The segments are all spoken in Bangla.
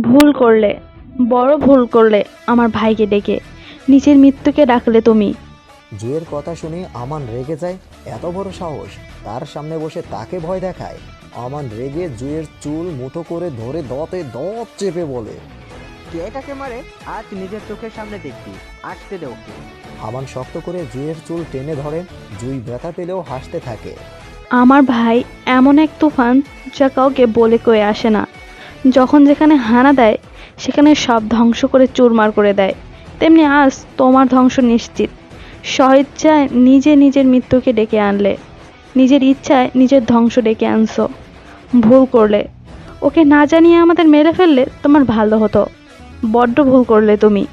ভুল করলে বড় ভুল করলে আমার ভাইকে ডেকে নিজের মৃত্যুকে ডাকলে তুমি। জুয়ের কথা শুনে আমান রেগে যায় এত বড় সাহস। তার সামনে বসে তাকে ভয় দেখায়। আমান রেগে জুয়ের চুল মুঠো করে ধরে দতে দত চেপে বলে কে এটাকে মারে? আজ নিজের চোখের সামনে দেখবি। আসতে দে ওকে। আমান শক্ত করে জুয়ের চুল টেনে ধরে জুই ব্যথা পেলেও হাসতে থাকে। আমার ভাই এমন এক তুফান যা কাউকে বলে কয়ে আসে না। যখন যেখানে হানা দেয় সেখানে সব ধ্বংস করে চুরমার করে দেয়। তেমনি আজ তোমার ধ্বংস নিশ্চিত। স্বইচ্ছায় নিজে নিজের মৃত্যুকে ডেকে আনলে নিজের ইচ্ছায় নিজের ধ্বংস ডেকে আনছো। ভুল করলে ওকে না জানিয়ে আমাদের মেরে ফেললে তোমার ভালো হতো। বড্ড ভুল করলে তুমি।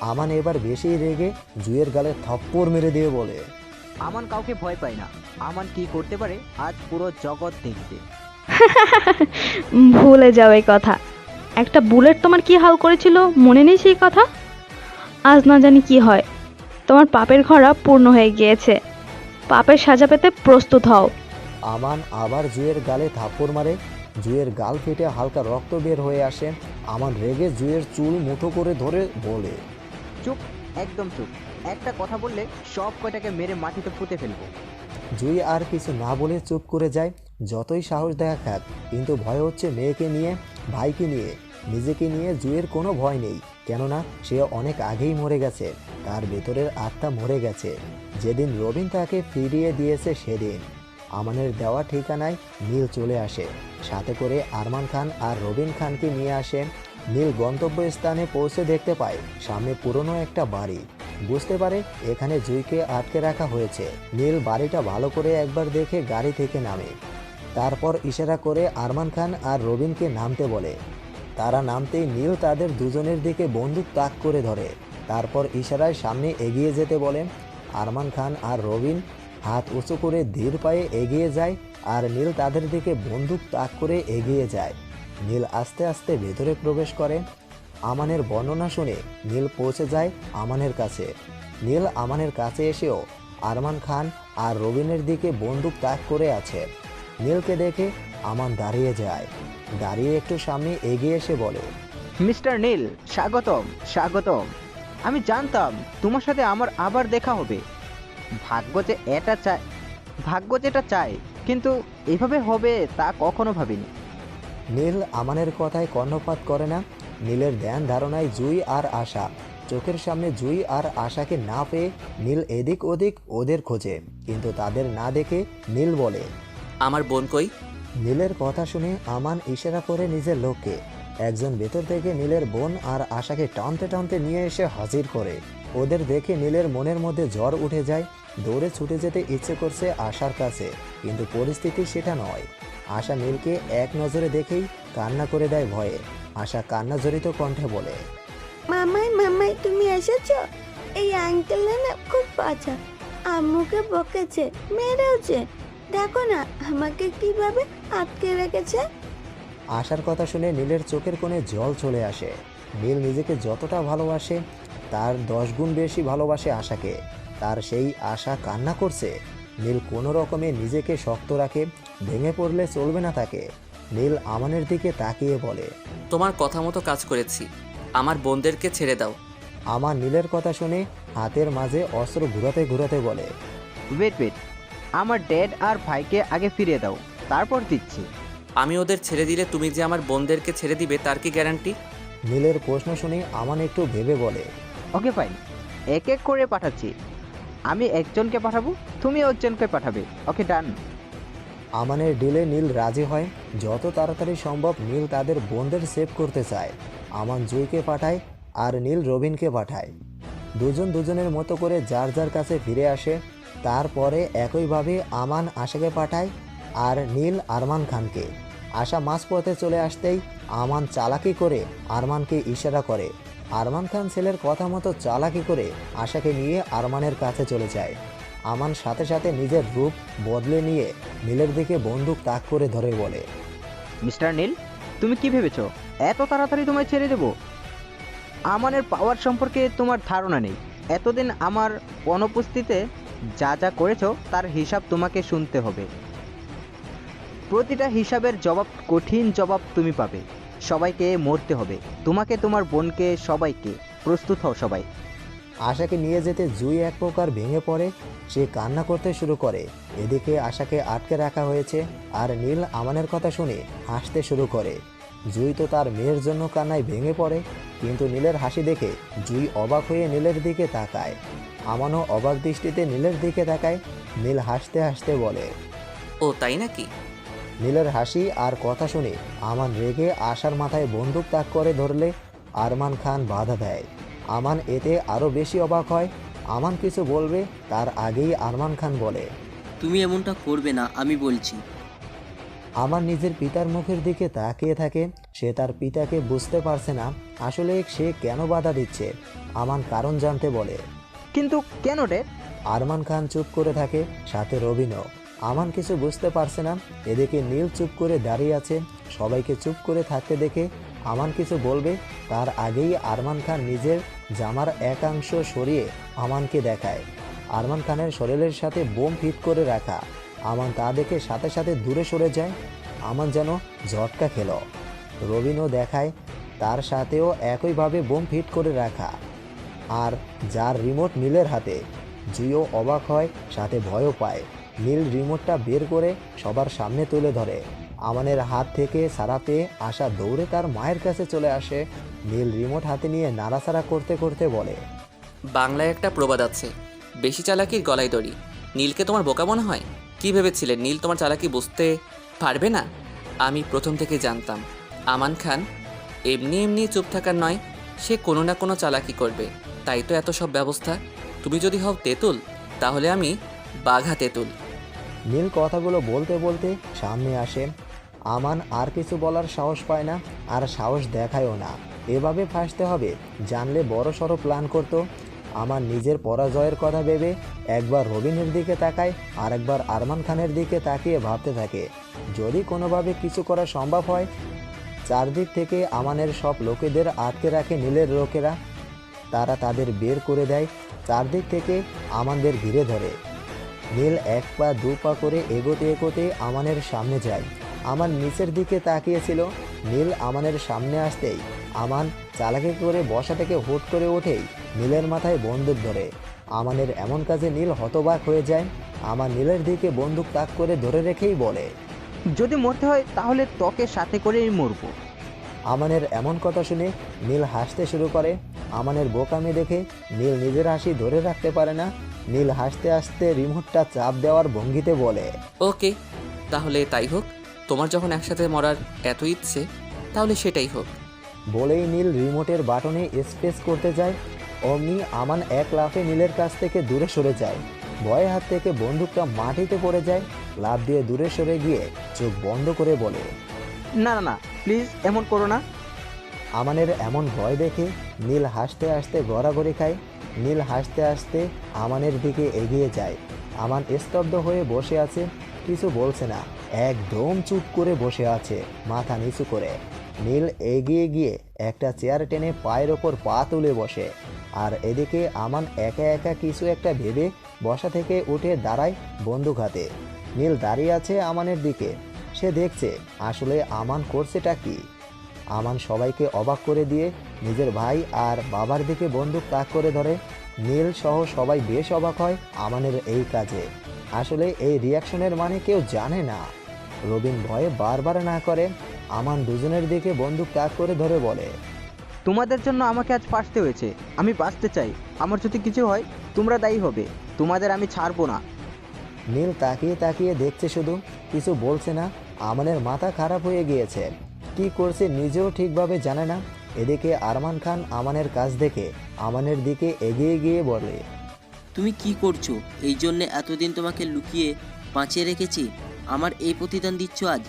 আমান এবার বেশি রেগে জুয়ের গালে থাপ্পড় মেরে দিয়ে বলে। আমান কাউকে ভয় পায় না। আমান কি করতে পারে আজ পুরো জগৎ দেখবে। ভুলে যাও এই কথা। একটা বুলেট তোমার কি হাল করেছিল মনে নেই সেই কথা? আজ না জানি কি হয়। তোমার পাপের ঘরা পূর্ণ হয়ে গিয়েছে। পাপের সাজা পেতে প্রস্তুত হও। আমান আবার জুয়ের গালে থাপ্পড় মারে। জুয়ের গাল ফেটে হালকা রক্ত বের হয়ে আসে। আমান রেগে জুয়ের চুল মুঠো করে ধরে বলে চুপ একদম চুপ। একটা কথা বললে সব কয়টাকে মেরে মাটিতে পুঁতে ফেলব। জুই আর কিছু না বলে চুপ করে যায়। যতই সাহস দেখাক, কিন্তু ভয় হচ্ছে মেয়েকে নিয়ে, ভাইকে নিয়ে। নিজেকে নিয়ে জুয়ের কোনো ভয় নেই, কেননা সে অনেক আগেই মরে গেছে, তার ভেতরের আত্মা মরে গেছে। যেদিন রবিন তাকে ফিরিয়ে দিয়েছে সেদিন। আমানের দেওয়া ঠিকানায় নীল চলে আসে। সাথে করে আরমান খান আর রবিন খানকে নিয়ে আসে। নীল গন্তব্যস্থানে পৌঁছে দেখতে পায়, সামনে পুরনো একটা বাড়ি। বুঝতে পারে এখানে জুইকে আটকে রাখা হয়েছে। নীল বাড়িটা ভালো করে একবার দেখে গাড়ি থেকে নামে। তারপর ইশারা করে আরমান খান আর রবিনকে নামতে বলে। তারা নামতেই নীল তাদের দুজনের দিকে বন্দুক তাক করে ধরে। তারপর ইশারায় সামনে এগিয়ে যেতে বলে। আরমান খান আর রবিন হাত উঁচু করে ধীর পায়ে এগিয়ে যায় আর নীল তাদের দিকে বন্দুক তাক করে এগিয়ে যায়। নীল আস্তে আস্তে ভেতরে প্রবেশ করে। আমানের বর্ণনা শুনে নীল পৌঁছে যায় আমানের কাছে। নীল আমানের কাছে এসেও আরমান খান আর রবিনের দিকে বন্দুক তাক করে আছে। নীলকে দেখে আমান দাঁড়িয়ে যায়। দাঁড়িয়ে একটু সামনে এগিয়ে এসে বলে মিস্টার নীল স্বাগতম স্বাগতম। আমি জানতাম তোমার সাথে আমার আবার দেখা হবে। ভাগ্য যে এটা চায় ভাগ্য যেটা চায় কিন্তু এভাবে হবে তা কখনো ভাবিনি। নীল আমানের কথায় কর্ণপাত করে না। নীলের ধ্যান ধারণায় জুই আর আশা চোখের সামনে জুই আর আশাকে না পেয়ে নীল এদিক ওদিক ওদের খোঁজে। কিন্তু তাদের না দেখে নীল বলে আমার বোন কই? নীলের কথা শুনে আমান ইশারা করে নিজের লোককে একজন ভেতর থেকে নীলের বোন আর আশাকে টানতে টানতে নিয়ে এসে হাজির করে। ওদের দেখে নীলের মনের মধ্যে জ্বর উঠে যায় দৌড়ে ছুটে যেতে ইচ্ছে করছে আশার কাছে কিন্তু পরিস্থিতি সেটা নয়। আশা নীলকে এক নজরে দেখেই কান্না করে দেয় ভয়ে। আশা কান্না জড়িত কণ্ঠে বলে মামাই মামাই তুমি এসেছ? এই আঙ্কেলটা না খুব বাঁচা আম্মুকে বকেছে মেরেওছে। দেখো না আমাকে কীভাবে আটকে রেখেছে? আশার কথা শুনে নীলের চোখের কোণে জল চলে আসে। নীল নিজেকে যতটা ভালোবাসে তার দশ গুণ বেশি ভালোবাসে আশাকে। তার সেই আশা কান্না করছে। নীল কোনো রকমে নিজেকে শক্ত রাখে ভেঙে পড়লে চলবে না তাকে। নীল আমানের দিকে তাকিয়ে বলে তোমার কথা মতো কাজ করেছি। আমার বোনদেরকে ছেড়ে দাও। আমার নীলের কথা শুনে হাতের মাঝে অস্ত্র ঘুরাতে ঘুরাতে বলে ওয়েট ওয়েট আমার ড্যাড আর ভাইকে আগে ফিরিয়ে দাও তারপর দিচ্ছি। আমি ওদের ছেড়ে দিলে তুমি যে আমার বোনদেরকে ছেড়ে দিবে তার কি গ্যারান্টি? নীলের প্রশ্ন শুনে আমান একটু ভেবে বলে ওকে ফাইন। এক এক করে পাঠাচ্ছি। আমি একজনকে পাঠাবো তুমি একজনকে পাঠাবে। ওকে ডান। আমানের ডিলে নীল রাজি হয়। যত তাড়াতাড়ি সম্ভব নীল তাদের বোনদের সেভ করতে চায়। আমান জুইকে পাঠায় আর নীল রবিনকে পাঠায়। দুজন দুজনের মতো করে যার যার কাছে ফিরে আসে তারপরে একইভাবে আমান আশাকে পাঠায় আর নীল আরমান খানকে। আশা মাঝপথে চলে আসতেই আমান চালাকি করে আরমানকে ইশারা করে। আরমান খান ছেলের কথা মতো চালাকি করে আশাকে নিয়ে আরমানের কাছে চলে যায়। আমান সাথে সাথে নিজের রূপ বদলে নিয়ে নীলের দিকে বন্দুক তাক করে ধরে বলে, মিস্টার নীল, তুমি কি ভেবেছো? এত তাড়াতাড়ি তোমায় ছেড়ে দেব? আমানের পাওয়ার সম্পর্কে তোমার ধারণা নেই। এতদিন আমার অনুপস্থিতিতে যা যা করেছ, তার হিসাব তোমাকে শুনতে হবে। প্রতিটা হিসাবের জবাব, কঠিন জবাব তুমি পাবে। সবাইকে মরতে হবে। তোমাকে, তোমার বোনকে, সবাইকে। প্রস্তুত হও সবাই। আশাকে নিয়ে যেতে জুই এক প্রকার ভেঙে পড়ে, সে কান্না করতে শুরু করে। এদিকে আশাকে আটকে রাখা হয়েছে আর নীল আমানের কথা শুনে হাসতে শুরু করে। জুই তো তার মেয়ের জন্য কান্নায় ভেঙে পড়ে, কিন্তু নীলের হাসি দেখে জুই অবাক হয়ে নীলের দিকে তাকায়। আমানও অবাক দৃষ্টিতে নীলের দিকে তাকায়। নীল হাসতে হাসতে বলে ও তাই নাকি? নীলের হাসি আর কথা শুনে আমান রেগে আশার মাথায় বন্দুক তাক করে ধরলে আরমান খান বাধা দেয়। আমান এতে আরও বেশি অবাক হয়। আমান কিছু বলবে তার আগেই আরমান খান বলে তুমি এমনটা করবে না আমি বলছি। আমার নিজের পিতার মুখের দিকে তাকিয়ে থাকে। সে তার পিতাকে বুঝতে পারছে না আসলে সে কেন বাধা দিচ্ছে। আমান কারণ জানতে বলে কিন্তু কেন রে? আরমান খান চুপ করে থাকে, সাথে রবিনও। আমান কিছু বুঝতে পারছে না, এদিকে নীল চুপ করে দাঁড়িয়ে আছে, সবাইকে চুপ করে থাকতে দেখে আমান কিছু বলবে, তার আগেই আরমান খান নিজের জামার একাংশ সরিয়ে আমানকে দেখায়। আরমান খানের শরীরের সাথে বোম ফিট করে রাখা, আমান তা দেখে সাথে সাথে দূরে সরে যায়, আমান যেন ঝটকা খেল। রবিনও দেখায়, তার সাথেও একইভাবে বোম ফিট করে রাখা। আর যার রিমোট নীলের হাতে। জুইও অবাক হয়, সাথে ভয়ও পায়। নীল রিমোটটা বের করে সবার সামনে তুলে ধরে। আমানের হাত থেকে সারা পেয়ে আশা দৌড়ে তার মায়ের কাছে চলে আসে। নীল রিমোট হাতে নিয়ে নাড়াচাড়া করতে করতে বলে, বাংলায় একটা প্রবাদ আছে। বেশি চালাকির গলায় দড়ি। নীলকে তোমার বোকা মনে হয়? কি ভেবেছিলেন নীল তোমার চালাকি বুঝতে পারবে না? আমি প্রথম থেকে জানতাম। আমান খান, এমনি এমনি চুপ থাকার নয়, সে কোনো না কোনো চালাকি করবে। তাই তো এত সব ব্যবস্থা। তুমি যদি হও তেঁতুল, তাহলে আমি বাঘা তেঁতুল। নীল কথাগুলো বলতে বলতে সামনে আসে। আমান আর কিছু বলার সাহস পায় না, আর সাহস দেখায়ও না। এভাবে ফাঁসতে হবে, জানলে বড় সড়ো প্ল্যান করতো। আমার নিজের পরাজয়ের কথা ভেবে একবার রবিনের দিকে তাকায় আর একবার আরমান খানের দিকে তাকিয়ে ভাবতে থাকে। যদি কোনোভাবে কিছু করা সম্ভব হয়, চারদিক থেকে আমানের সব লোকেদের আটকে রাখে নীলের লোকেরা। তারা তাদের বের করে দেয় চারদিক থেকে আমাদের ঘিরে ধরে। নীল এক পা দু পা করে এগোতে এগোতে আমানের সামনে যায়। আমার নিচের দিকে তাকিয়েছিল। নীল আমানের সামনে আসতেই আমান চালাকি করে বসা থেকে হুট করে ওঠেই নীলের মাথায় বন্দুক ধরে। আমানের এমন কাজে নীল হতবাক হয়ে যায়। আমার নীলের দিকে বন্দুক তাক করে ধরে রেখেই বলে যদি মরতে হয় তাহলে তোকে সাথে করেই মরবো। আমানের এমন কথা শুনে নীল হাসতে শুরু করে। আমানের বোকামি দেখে নীল নিজের হাসি ধরে রাখতে পারে না। নীল হাসতে হাসতে রিমোটটা চাপ দেওয়ার ভঙ্গিতে বলে ওকে তাহলে তাই হোক। তোমার যখন একসাথে মরার এত ইচ্ছে তাহলে সেটাই হোক। বলেই নীল রিমোটের বাটনে স্পেস করতে যায়। অমনি আমান এক লাফে নীলের কাছ থেকে দূরে সরে যায়। ভয়ে হাত থেকে বন্দুকটা মাটিতে পড়ে যায়। লাফ দিয়ে দূরে সরে গিয়ে চোখ বন্ধ করে বলে না না না প্লিজ এমন করো না। আমানের এমন ভয় দেখে নীল হাসতে হাসতে গড়াগড়ি খায়। নীল হাসতে হাসতে আমানের দিকে এগিয়ে যায়। আমান স্তব্ধ হয়ে বসে আছে, কিছু বলছে না। একদম চুপ করে বসে আছে, মাথা নিচু করে। নীল এগিয়ে গিয়ে একটা চেয়ার টেনে পায়ের ওপর পা তুলে বসে। আর এদিকে আমান একা একা কিছু একটা ভেবে বসা থেকে উঠে দাঁড়ায় বন্দুক হাতে। নীল দাঁড়িয়ে আছে আমানের দিকে। সে দেখছে, আসলে আমান করছেটা কি? আমান সবাইকে অবাক করে দিয়ে নিজের ভাই আর বাবার দিকে বন্দুক তাক করে ধরে। নীল সহ সবাই বেশ অবাক হয় আমানের এই কাজে। আসলে এই রিয়াকশনের মানে কেউ জানে না। রবিন ভয়ে বারবার না করে আমান দুজনের দিকে বন্দুক তাক করে ধরে বলে তোমাদের জন্য আমাকে আজ ফাঁসতে হয়েছে। আমি বাঁচতে চাই। আমার যদি কিছু হয় তোমরা দায়ী হবে। তোমাদের আমি ছাড়বো না। নীল তাকিয়ে তাকিয়ে দেখছে শুধু। কিছু বলছে না। আমানের মাথা খারাপ হয়ে গিয়েছে। কি করছে নিজেও ঠিকভাবে জানে না। এদিকে আরমান খান আমানের কাজ দেখে আমানের দিকে এগিয়ে গিয়ে বলে তুমি কি করছ? এই জন্যে এতদিন তোমাকে লুকিয়ে বাঁচিয়ে রেখেছি। আমার এই প্রতিদান দিচ্ছ আজ?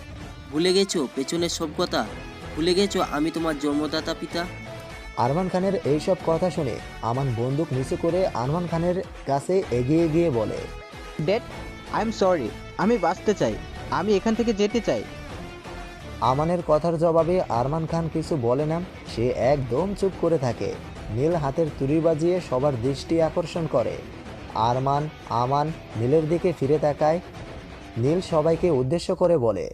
ভুলে গেছো? পেছনের সব কথা? ভুলে গেছো আমি তোমার জন্মদাতা পিতা? আরমান খানের এইসব কথা শুনে আমান বন্দুক নিচু করে আরমান খানের কাছে এগিয়ে গিয়ে বলে ডেড আই এম সরি। আমি বাঁচতে চাই। আমি এখান থেকে যেতে চাই। আমানের কথার জবাবে আরমান খান কিছু বলে না সে একদম চুপ করে থাকে। নীল হাতের তুড়ি বাজিয়ে সবার দৃষ্টি আকর্ষণ করে। আরমান আমান নীলের দিকে ফিরে তাকায়। নীল সবাইকে উদ্দেশ্য করে বলে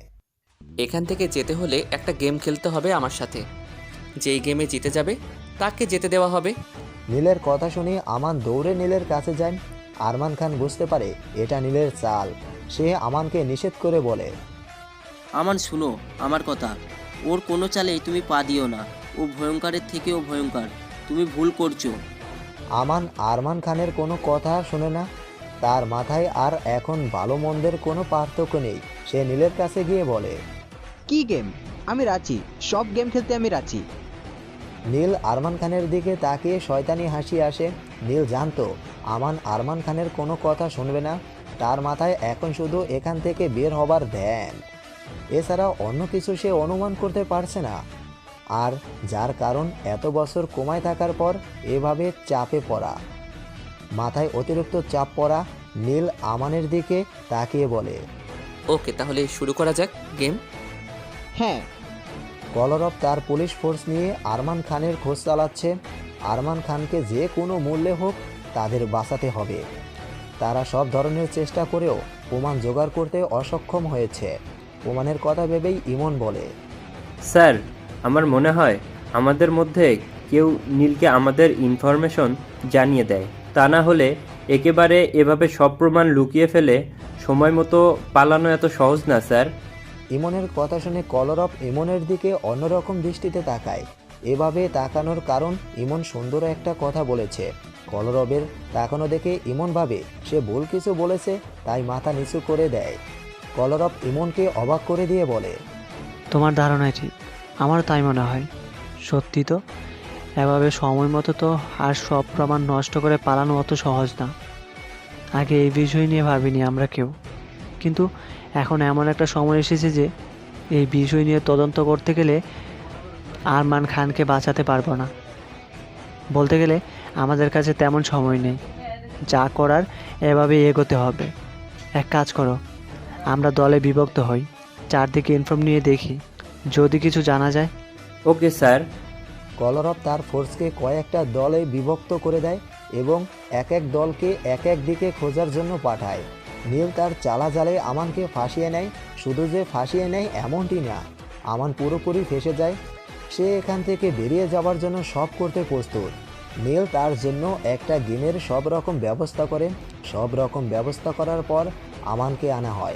এখান থেকে যেতে হলে একটা গেম খেলতে হবে আমার সাথে। যেই গেমে জিতে যাবে তাকে যেতে দেওয়া হবে। নীলের কথা শুনে আমান দৌড়ে নীলের কাছে যায়। আরমান খান বুঝতে পারে এটা নীলের চাল। সে আমানকে নিষেধ করে বলে আমান শুনো আমার কথা। ওর কোনো চালেই তুমি পা দিও না। ও ভয়ঙ্করের থেকেও ভয়ঙ্কর। তুমি ভুল করছ। আমান আরমান খানের কোনো কথা শোনে না। তার মাথায় আর এখন ভালো মন্দের কোনো পার্থক্য নেই। সে নীলের কাছে গিয়ে বলে কি গেম? আমি রাজি সব গেম খেলতে আমি রাজি নীল আরমান খানের দিকে তাকিয়ে শয়তানি হাসি আসে। নীল জানতো আমান আরমান খানের কোনো কথা শুনবে না। তার মাথায় এখন শুধু এখান থেকে বের হবার ধ্যান। এছাড়া অন্য কিছু সে অনুমান করতে পারছে না। আর যার কারণ এত বছর কমায় থাকার পর এভাবে চাপে পড়া। মাথায় অতিরিক্ত চাপ পড়া নীল আমানের দিকে তাকিয়ে বলে ওকে তাহলে শুরু করা যাক গেম? হ্যাঁ। কলরব তার পুলিশ ফোর্স নিয়ে আরমান খানের খোঁজ চালাচ্ছে। আরমান খানকে যে কোনো মূল্যে হোক তাদের বাঁচাতে হবে। তারা সব ধরনের চেষ্টা করেও প্রমাণ জোগাড় করতে অসক্ষম হয়েছে। প্রমাণের কথা ভেবেই ইমন বলে স্যার আমার মনে হয় আমাদের মধ্যে কেউ নীলকে আমাদের ইনফরমেশন জানিয়ে দেয়। তা না হলে একেবারে এভাবে সব প্রমাণ লুকিয়ে ফেলে সময় মতো পালানো এত সহজ না স্যার। ইমনের কথা শুনে কলরব ইমনের দিকে অন্যরকম দৃষ্টিতে তাকায়। এভাবে তাকানোর কারণ ইমন সুন্দর একটা কথা বলেছে। কলরবের তাকানো দেখে ইমন ভাবে সে ভুল কিছু বলেছে তাই মাথা নিচু করে দেয়। কলরব ইমনকে অবাক করে দিয়ে বলে, তোমার ধারণাই ঠিক আমারও তাই মনে হয়। সত্যি তো, এভাবে সময় মতো তো আর সব প্রমাণ নষ্ট করে পালানো অত সহজ না। আগে এই বিষয় নিয়ে ভাবিনি আমরা কেউ। কিন্তু এখন এমন একটা সময় এসেছে যে এই বিষয় নিয়ে তদন্ত করতে গেলে আরমান খানকে বাঁচাতে পারব না। বলতে গেলে আমাদের কাছে তেমন সময় নেই। যা করার এভাবে এগোতে হবে। এক কাজ করো আমরা দলে বিভক্ত হই। চারদিকে ইনফর্ম নিয়ে দেখি। যদি কিছু জানা যায়। ওকে স্যার কলরব তার ফোর্সকে কয়েকটা দলে বিভক্ত করে দেয় এবং এক এক দলকে এক এক দিকে খোঁজার জন্য পাঠায়। নীল তার চালা জালে আমানকে ফাঁসিয়ে নেয়। শুধু যে ফাঁসিয়ে নেয় এমনটি না আমান পুরোপুরি ফেসে যায়। সে এখান থেকে বেরিয়ে যাওয়ার জন্য সব করতে প্রস্তুত। নীল তার জন্য একটা গেমের সব রকম ব্যবস্থা করে সব রকম ব্যবস্থা করার পর আমানকে আনা হয়।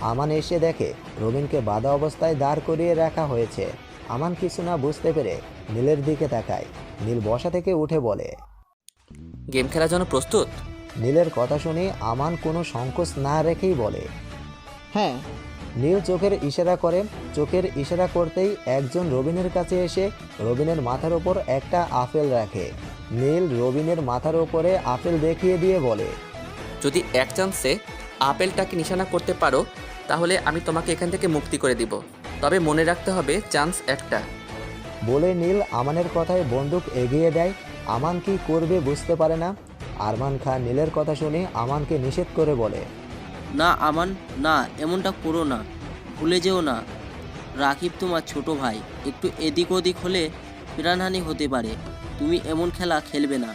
আমান এসে দেখে রবিনকে বাধা অবস্থায় দাঁড় করিয়ে রাখা হয়েছে। আমান কিছু না বুঝতে পেরে নীলের দিকে তাকায়। নীল বসা থেকে উঠে বলে গেম খেলার জন্য প্রস্তুত? নীলের কথা শুনে আমান কোনো সংকোচ না রেখেই বলে হ্যাঁ। নীল চোখের ইশারা করে চোখের ইশারা করতেই একজন রবিনের কাছে এসে রবিনের মাথার ওপর একটা আপেল রাখে। নীল রবিনের মাথার ওপরে আপেল দেখিয়ে দিয়ে বলে যদি এক চান্সে আপেলটাকে নিশানা করতে পারো তাহলে আমি তোমাকে এখান থেকে মুক্তি করে দিব। তবে মনে রাখতে হবে চান্স একটা। বলে নীল আমানের কথায় বন্দুক এগিয়ে দেয়। আমান কি করবে বুঝতে পারে না। আরমান খান নীলের কথা শুনে আমানকে নিষেধ করে বলে না আমান না এমনটা করো না। ভুলে যেও না। রাকিব তোমার ছোট ভাই। একটু এদিক ওদিক হলে প্রাণহানি হতে পারে। তুমি এমন খেলা খেলবে না।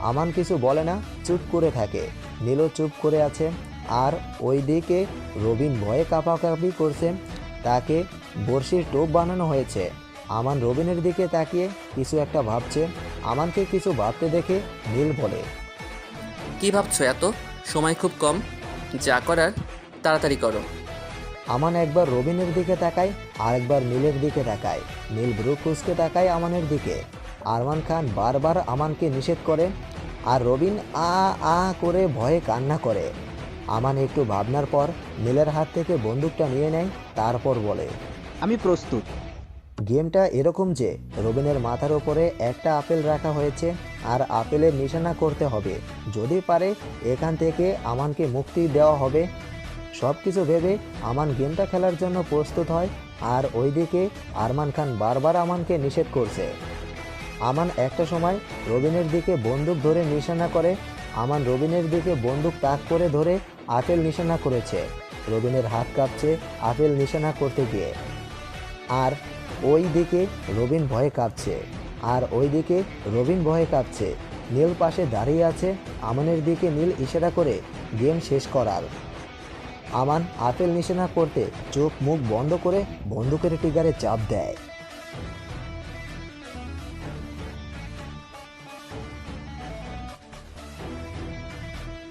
আমান কিছু বলে না চুপ করে থাকে। নীলও চুপ করে আছে। আর ওইদিকে রবিন ভয়ে কাঁপাকাঁপি করছে। তাকে বড়শির টোপ বানানো হয়েছে। আমান রবিনের দিকে তাকিয়ে কিছু একটা ভাবছে। আমানকে কিছু ভাবতে দেখে নীল বলে কি ভাবছ এত? সময় খুব কম। যা করার তাড়াতাড়ি করো। আমান একবার রবিনের দিকে তাকায় আর একবার নীলের দিকে তাকায়। নীল ব্রু কুচকে তাকায় আমানের দিকে। আরমান খান বারবার আমানকে নিষেধ করে আর রবিন আ আ করে ভয়ে কান্না করে। আমান একটু ভাবনার পর নীলের হাত থেকে বন্দুকটা নিয়ে নেয় তারপর বলে আমি প্রস্তুত। গেমটা এরকম যে রবিনের মাথার উপরে একটা আপেল রাখা হয়েছে আর আপেলের নিশানা করতে হবে। যদি পারে এখান থেকে আমানকে মুক্তি দেওয়া হবে। সব কিছু ভেবে আমান গেমটা খেলার জন্য প্রস্তুত হয় আর ওইদিকে আরমান খান বারবার আমানকে নিষেধ করছে। আমান একটা সময় রবিনের দিকে বন্দুক ধরে নিশানা করে, আমান রবিনের দিকে বন্দুক তাক করে ধরে আপেল নিশানা করেছে। রবিনের হাত কাঁপছে আপেল নিশানা করতে গিয়ে। আর ওই দিকে রবিন ভয়ে কাঁপছে। আর ওই দিকে রবিন ভয়ে কাঁপছে। নীল পাশে দাঁড়িয়ে আছে আমানের দিকে নীল ইশারা করে গেম শেষ করার। আমান আপেল নিশানা করতে চোখ মুখ বন্ধ করে বন্দুকের টিগারে চাপ দেয়।